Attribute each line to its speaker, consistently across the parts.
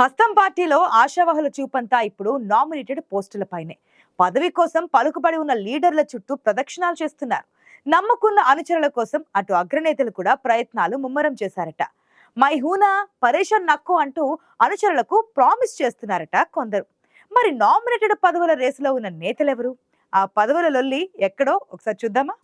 Speaker 1: హస్తం పార్టీలో ఆశావహుల చూపంతా ఇప్పుడు నామినేటెడ్ పోస్టులపైనే పదవి కోసం పలుకుబడి ఉన్న లీడర్ల చుట్టూ ప్రదక్షిణాలు చేస్తున్నారు. నమ్ముకున్న అనుచరుల కోసం అటు అగ్రనేతలు కూడా ప్రయత్నాలు ముమ్మరం చేశారట. మై హూనా పరేషన్ నక్కు అంటూ అనుచరులకు ప్రామిస్ చేస్తున్నారట కొందరు. మరి నామినేటెడ్ పదవుల రేసులో ఉన్న నేతలెవరు? ఆ పదవుల లొల్లి ఎక్కడో ఒకసారి చూద్దామా?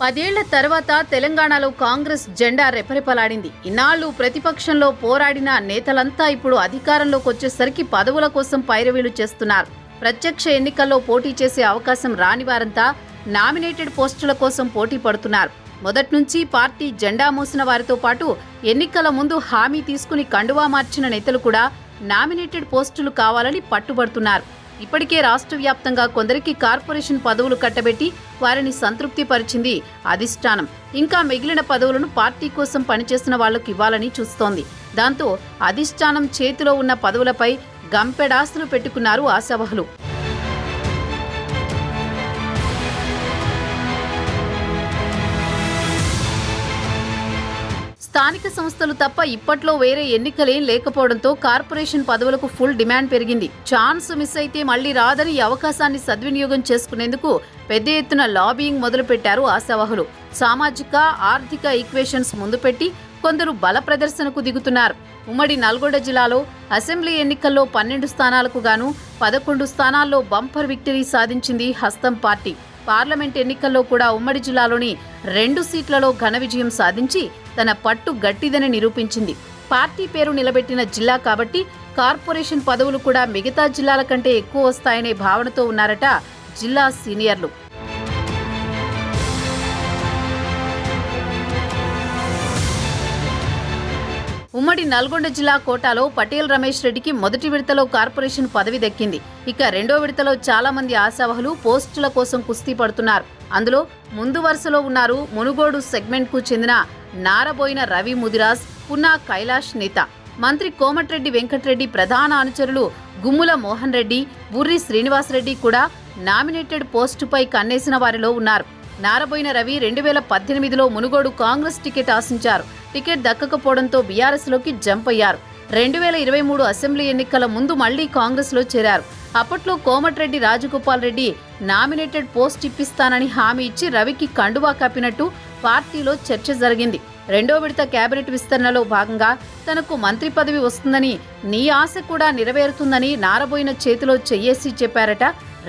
Speaker 2: పదేళ్ళ తర్వాత తెలంగాణలో కాంగ్రెస్ జెండా రెపరెపలాడింది. ఇన్నాళ్ళు ప్రతిపక్షంలో పోరాడిన నేతలంతా ఇప్పుడు అధికారంలోకి వచ్చేసరికి పదవుల కోసం పైరవీలు చేస్తున్నారు. ప్రత్యక్ష ఎన్నికల్లో పోటీ చేసే అవకాశం రాని వారంతా నామినేటెడ్ పోస్టుల కోసం పోటీ పడుతున్నారు. మొదట్నుంచి పార్టీ జెండా మోసిన వారితో పాటు ఎన్నికల ముందు హామీ తీసుకుని కండువా మార్చిన నేతలు కూడా నామినేటెడ్ పోస్టులు కావాలని పట్టుబడుతున్నారు. ఇప్పటికే రాష్ట్ర వ్యాప్తంగా కొందరికి కార్పొరేషన్ పదవులు కట్టబెట్టి వారిని సంతృప్తి పరిచింది అధిష్టానం. ఇంకా మిగిలిన పదవులను పార్టీ కోసం పనిచేస్తున్న వాళ్ళకు ఇవ్వాలని చూస్తోంది. దాంతో అధిష్టానం చేతిలో ఉన్న పదవులపై గంపెడాస్తులు పెట్టుకున్నారు ఆశావహులు. స్థానిక సంస్థలు తప్ప ఇప్పట్లో వేరే ఎన్నికలేం లేకపోవడంతో కార్పొరేషన్ పదవులకు ఫుల్ డిమాండ్ పెరిగింది. ఛాన్స్ మిస్ అయితే మళ్ళీ రాదని ఈ అవకాశాన్ని సద్వినియోగం చేసుకునేందుకు పెద్ద ఎత్తున లాబింగ్ మొదలుపెట్టారు ఆశావాహులు. సామాజిక ఆర్థిక ఈక్వేషన్స్ ముందు పెట్టి కొందరు బల ప్రదర్శనకు దిగుతున్నారు. ఉమ్మడి నల్గొండ జిల్లాలో అసెంబ్లీ ఎన్నికల్లో పన్నెండు స్థానాలకు గాను పదకొండు స్థానాల్లో బంపర్ విక్టరీ సాధించింది హస్తం పార్టీ. పార్లమెంట్ ఎన్నికల్లో కూడా ఉమ్మడి జిల్లాలోని రెండు సీట్లలో ఘన విజయం సాధించి తన పట్టు గట్టిదని నిరూపించింది. పార్టీ పేరు నిలబెట్టిన జిల్లా కాబట్టి కార్పొరేషన్ పదవులు కూడా మిగతా జిల్లాల కంటే ఎక్కువ వస్తాయనే భావనతో ఉన్నారట జిల్లా సీనియర్లు. ఉమ్మడి నల్గొండ జిల్లా కోటాలో పటేల్ రమేష్ రెడ్డికి మొదటి విడతలో కార్పొరేషన్ పదవి దక్కింది. ఇక రెండో విడతలో చాలా మంది ఆశావహులు పోస్టుల కోసం కుస్తీ పడుతున్నారు. అందులో ముందు వరుసలో ఉన్నారు మునుగోడు సెగ్మెంట్కు చెందిన నారబోయిన రవి ముదిరాజ్ పున్నా కైలాష్ నేత. మంత్రి కోమటిరెడ్డి వెంకటరెడ్డి ప్రధాన అనుచరులు గుమ్ముల మోహన్ రెడ్డి బుర్రి శ్రీనివాసరెడ్డి కూడా నామినేటెడ్ పోస్టుపై కన్నేసిన వారిలో ఉన్నారు. నారబోయిన రవి రెండు వేల పద్దెనిమిదిలో మునుగోడు కాంగ్రెస్ టికెట్ ఆశించారు. టికెట్ దక్కకపోవడంతో బీఆర్ఎస్లోకి జంప్ అయ్యారు. రెండు వేల ఇరవై మూడు అసెంబ్లీ ఎన్నికల ముందు మళ్ళీ కాంగ్రెస్లో చేరారు. అప్పట్లో కోమటిరెడ్డి రాజగోపాల్ రెడ్డి నామినేటెడ్ పోస్ట్ ఇప్పిస్తానని హామీ ఇచ్చి రవికి కండువా కప్పినట్టు పార్టీలో చర్చ జరిగింది. రెండో విడత కేబినెట్ విస్తరణలో భాగంగా తనకు మంత్రి పదవి వస్తుందని నీ ఆశ కూడా నెరవేరుతుందని నారబోయిన చేతిలో చెయ్యేసి చెప్పారట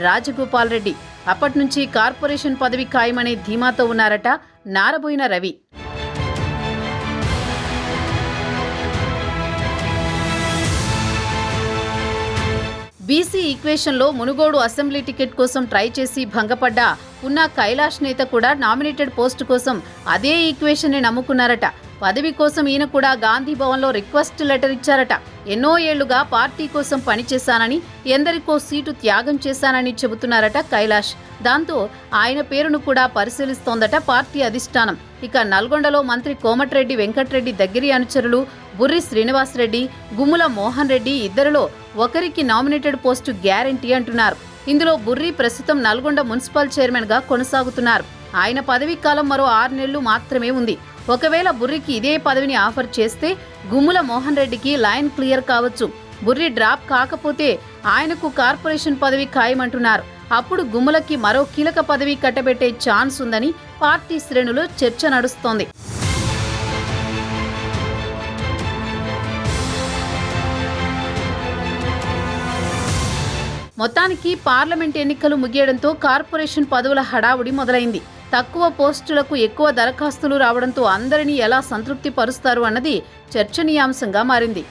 Speaker 2: రాజగోపాల్ రెడ్డి. అప్పట్నుంచి కార్పొరేషన్ పదవి ఖాయమనే ధీమాతో ఉన్నారట నారబోయిన రవి. బీసీ ఈక్వేషన్లో మునుగోడు అసెంబ్లీ టికెట్ కోసం ట్రై చేసి భంగపడ్డ ఉన్న కైలాష్ నేత కూడా నామినేటెడ్ పోస్టు కోసం అదే ఈక్వేషన్ని నమ్ముకున్నారట పదవి కోసం ఈయన కూడా గాంధీ భవన్లో రిక్వెస్ట్ లెటర్ ఇచ్చారట. ఎన్నో ఏళ్ళుగా పార్టీ కోసం పనిచేశానని ఎందరికో సీటు త్యాగం చేశానని చెబుతున్నారట కైలాష్. దాంతో ఆయన పేరును కూడా పరిశీలిస్తోందట పార్టీ అధిష్టానం. ఇక నల్గొండలో మంత్రి కోమటిరెడ్డి వెంకటరెడ్డి దగ్గరి అనుచరులు బుర్రి శ్రీనివాసరెడ్డి గుమ్ముల మోహన్ రెడ్డి ఇద్దరిలో ఒకరికి నామినేటెడ్ పోస్టు గ్యారంటీ అంటున్నారు. ఇందులో బుర్రి ప్రస్తుతం నల్గొండ మున్సిపల్ చైర్మన్గా కొనసాగుతున్నారు. ఆయన పదవీ కాలం మరో ఆరు నెలలు మాత్రమే ఉంది. ఒకవేళ బుర్రికి ఇదే పదవిని ఆఫర్ చేస్తే గుమ్ముల మోహన్ రెడ్డికి లైన్ క్లియర్ కావచ్చు. బుర్రి డ్రాప్ కాకపోతే ఆయనకు కార్పొరేషన్ పదవి ఖాయమంటున్నారు. అప్పుడు గుమ్ములకి మరో కీలక పదవి కట్టబెట్టే ఛాన్స్ ఉందని పార్టీ శ్రేణులు చర్చ నడుస్తోంది. మొత్తానికి పార్లమెంట్ ఎన్నికలు ముగియడంతో కార్పొరేషన్ పదవుల హడావుడి మొదలైంది. తక్కువ పోస్టులకు ఎక్కువ దరఖాస్తులు రావడంతో అందరినీ ఎలా సంతృప్తి పరుస్తారు అన్నది చర్చనీయాంశంగా మారింది.